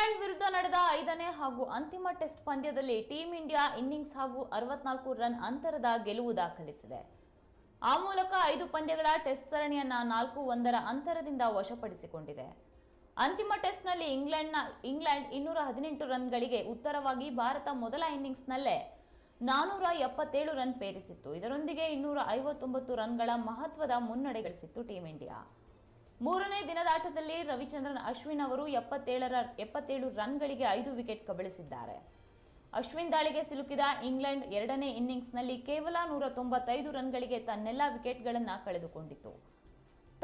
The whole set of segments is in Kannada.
ಇಂಗ್ಲೆಂಡ್ ವಿರುದ್ಧ ನಡೆದ ಐದನೇ ಹಾಗೂ ಅಂತಿಮ ಟೆಸ್ಟ್ ಪಂದ್ಯದಲ್ಲಿ ಟೀಂ ಇಂಡಿಯಾ ಇನ್ನಿಂಗ್ಸ್ ಹಾಗೂ ಅರವತ್ನಾಲ್ಕು ರನ್ ಅಂತರದ ಗೆಲುವು ದಾಖಲಿಸಿದೆ. ಆ ಮೂಲಕ ಐದು ಪಂದ್ಯಗಳ ಟೆಸ್ಟ್ ಸರಣಿಯನ್ನ ನಾಲ್ಕು ಒಂದರ ಅಂತರದಿಂದ ವಶಪಡಿಸಿಕೊಂಡಿದೆ. ಅಂತಿಮ ಟೆಸ್ಟ್ನಲ್ಲಿ ಇಂಗ್ಲೆಂಡ್ನ, ಇಂಗ್ಲೆಂಡ್ ಇನ್ನೂರ ಹದಿನೆಂಟು ರನ್ಗಳಿಗೆ ಉತ್ತರವಾಗಿ ಭಾರತ ಮೊದಲ ಇನ್ನಿಂಗ್ಸ್ನಲ್ಲೇ ನಾನೂರ ಎಪ್ಪತ್ತೇಳು ರನ್ ಪೇರಿಸಿತ್ತು. ಇದರೊಂದಿಗೆ ಇನ್ನೂರ ಐವತ್ತೊಂಬತ್ತು ರನ್ಗಳ ಮಹತ್ವದ ಮುನ್ನಡೆ ಗಳಿಸಿತ್ತು ಟೀಂ ಇಂಡಿಯಾ ಮೂರನೇ ದಿನದಾಟದಲ್ಲಿ ರವಿಚಂದ್ರನ್ ಅಶ್ವಿನ್ ಅವರು ಎಪ್ಪತ್ತೇಳರ ಎಪ್ಪತ್ತೇಳು ರನ್ಗಳಿಗೆ ಐದು ವಿಕೆಟ್ ಕಬಳಿಸಿದ್ದಾರೆ. ಅಶ್ವಿನ್ ದಾಳಿಗೆ ಸಿಲುಕಿದ ಇಂಗ್ಲೆಂಡ್ ಎರಡನೇ ಇನ್ನಿಂಗ್ಸ್ನಲ್ಲಿ ಕೇವಲ ನೂರ ತೊಂಬತ್ತೈದು ರನ್ಗಳಿಗೆ ತನ್ನೆಲ್ಲ ವಿಕೆಟ್ಗಳನ್ನು ಕಳೆದುಕೊಂಡಿತು.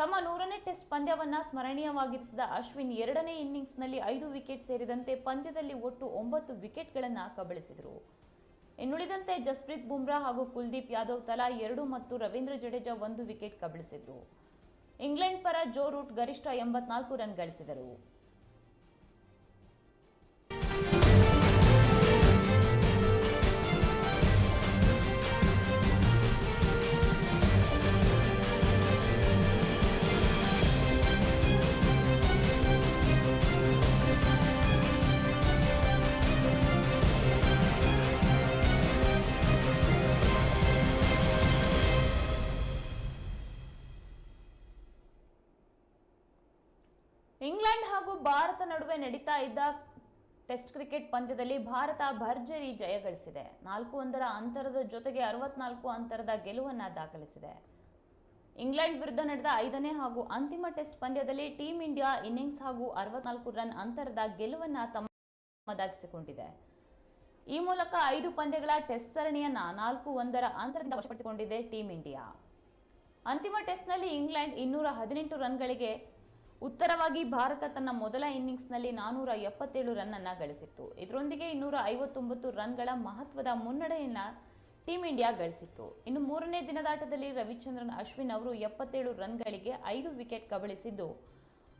ತಮ್ಮ ನೂರನೇ ಟೆಸ್ಟ್ ಪಂದ್ಯವನ್ನು ಸ್ಮರಣೀಯವಾಗಿರಿಸಿದ ಅಶ್ವಿನ್ ಎರಡನೇ ಇನ್ನಿಂಗ್ಸ್ನಲ್ಲಿ ಐದು ವಿಕೆಟ್ ಸೇರಿದಂತೆ ಪಂದ್ಯದಲ್ಲಿ ಒಟ್ಟು ಒಂಬತ್ತು ವಿಕೆಟ್ಗಳನ್ನು ಕಬಳಿಸಿದರು. ಇನ್ನುಳಿದಂತೆ ಜಸ್ಪ್ರೀತ್ ಬುಮ್ರಾ ಹಾಗೂ ಕುಲ್ದೀಪ್ ಯಾದವ್ ತಲಾ ಎರಡು ಮತ್ತು ರವೀಂದ್ರ ಜಡೇಜಾ ಒಂದು ವಿಕೆಟ್ ಕಬಳಿಸಿದರು. ಇಂಗ್ಲೆಂಡ್ ಪರ ಜೋ ರೂಟ್ ಗರಿಷ್ಠ ಎಂಬತ್ನಾಲ್ಕು ರನ್ ಗಳಿಸಿದರು. ಇಂಗ್ಲೆಂಡ್ ಹಾಗೂ ಭಾರತ ನಡುವೆ ನಡೀತಾ ಇದ್ದ ಟೆಸ್ಟ್ ಕ್ರಿಕೆಟ್ ಪಂದ್ಯದಲ್ಲಿ ಭಾರತ ಭರ್ಜರಿ ಜಯ ಗಳಿಸಿದೆ. ನಾಲ್ಕು ಒಂದರ ಅಂತರದ ಜೊತೆಗೆ ಅರವತ್ನಾಲ್ಕು ಅಂತರದ ಗೆಲುವನ್ನ ದಾಖಲಿಸಿದೆ. ಇಂಗ್ಲೆಂಡ್ ವಿರುದ್ಧ ನಡೆದ ಐದನೇ ಹಾಗೂ ಅಂತಿಮ ಟೆಸ್ಟ್ ಪಂದ್ಯದಲ್ಲಿ ಟೀಂ ಇಂಡಿಯಾ ಇನ್ನಿಂಗ್ಸ್ ಹಾಗೂ ಅರವತ್ನಾಲ್ಕು ರನ್ ಅಂತರದ ಗೆಲುವನ್ನ ತಮ್ಮದಾಗಿಸಿಕೊಂಡಿದೆ ಈ ಮೂಲಕ ಐದು ಪಂದ್ಯಗಳ ಟೆಸ್ಟ್ ಸರಣಿಯನ್ನ ನಾಲ್ಕು ಒಂದರ ಅಂತರದಿಂದ ವಶಪಡಿಸಿಕೊಂಡಿದೆ ಟೀಂ ಇಂಡಿಯಾ. ಅಂತಿಮ ಟೆಸ್ಟ್ನಲ್ಲಿ ಇಂಗ್ಲೆಂಡ್ ಇನ್ನೂರ ಹದಿನೆಂಟು ರನ್ಗಳಿಗೆ ಉತ್ತರವಾಗಿ ಭಾರತ ತನ್ನ ಮೊದಲ ಇನ್ನಿಂಗ್ಸ್ನಲ್ಲಿ ನಾನೂರ ಎಪ್ಪತ್ತೇಳು ರನ್ ಅನ್ನ ಗಳಿಸಿತ್ತು. ಇದರೊಂದಿಗೆ ಇನ್ನೂರ ಐವತ್ತೊಂಬತ್ತು ರನ್ಗಳ ಮಹತ್ವದ ಮುನ್ನಡೆಯನ್ನ ಟೀಂ ಇಂಡಿಯಾ ಗಳಿಸಿತ್ತು. ಇನ್ನು ಮೂರನೇ ದಿನದಾಟದಲ್ಲಿ ರವಿಚಂದ್ರನ್, ಅಶ್ವಿನ್ ಅವರು ಎಪ್ಪತ್ತೇಳು ರನ್ಗಳಿಗೆ ಐದು ವಿಕೆಟ್ ಕಬಳಿಸಿದ್ದು,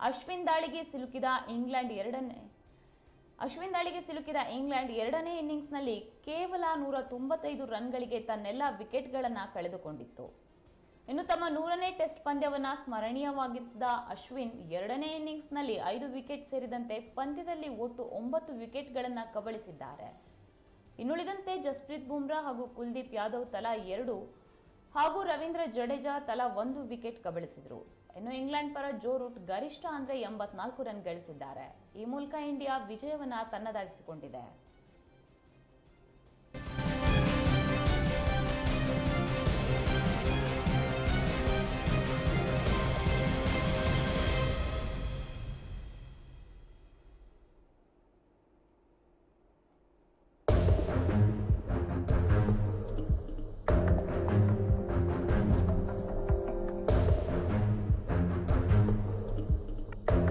ಅಶ್ವಿನ್ ದಾಳಿಗೆ ಸಿಲುಕಿದ ಇಂಗ್ಲೆಂಡ್ ಎರಡನೇ, ಅಶ್ವಿನ್ ದಾಳಿಗೆ ಸಿಲುಕಿದ ಇಂಗ್ಲೆಂಡ್ ಎರಡನೇ ಇನ್ನಿಂಗ್ಸ್ನಲ್ಲಿ ಕೇವಲ ನೂರ ತೊಂಬತ್ತೈದು ರನ್ಗಳಿಗೆ ತನ್ನೆಲ್ಲ ವಿಕೆಟ್ಗಳನ್ನು ಕಳೆದುಕೊಂಡಿತ್ತು. ಇನ್ನು ತಮ್ಮ ನೂರನೇ ಟೆಸ್ಟ್ ಪಂದ್ಯವನ್ನು ಸ್ಮರಣೀಯವಾಗಿರಿಸಿದ ಅಶ್ವಿನ್ ಎರಡನೇ ಇನ್ನಿಂಗ್ಸ್ನಲ್ಲಿ ಐದು ವಿಕೆಟ್ ಸೇರಿದಂತೆ ಪಂದ್ಯದಲ್ಲಿ ಒಟ್ಟು ಒಂಬತ್ತು ವಿಕೆಟ್ಗಳನ್ನು ಕಬಳಿಸಿದ್ದಾರೆ. ಇನ್ನುಳಿದಂತೆ ಜಸ್ಪ್ರೀತ್ ಬುಮ್ರಾ ಹಾಗೂ ಕುಲ್ದೀಪ್ ಯಾದವ್ ತಲಾ ಎರಡು ಹಾಗೂ ರವೀಂದ್ರ ಜಡೇಜಾ ತಲಾ ಒಂದು ವಿಕೆಟ್ ಕಬಳಿಸಿದರು. ಇನ್ನು ಇಂಗ್ಲೆಂಡ್ ಪರ ಜೋ ರೂಟ್ ಗರಿಷ್ಠ ಅಂದರೆ ಎಂಬತ್ನಾಲ್ಕು ರನ್ ಗಳಿಸಿದ್ದಾರೆ. ಈ ಮೂಲಕ ಇಂಡಿಯಾ ವಿಜಯವನ್ನು ತನ್ನದಾಗಿಸಿಕೊಂಡಿದೆ.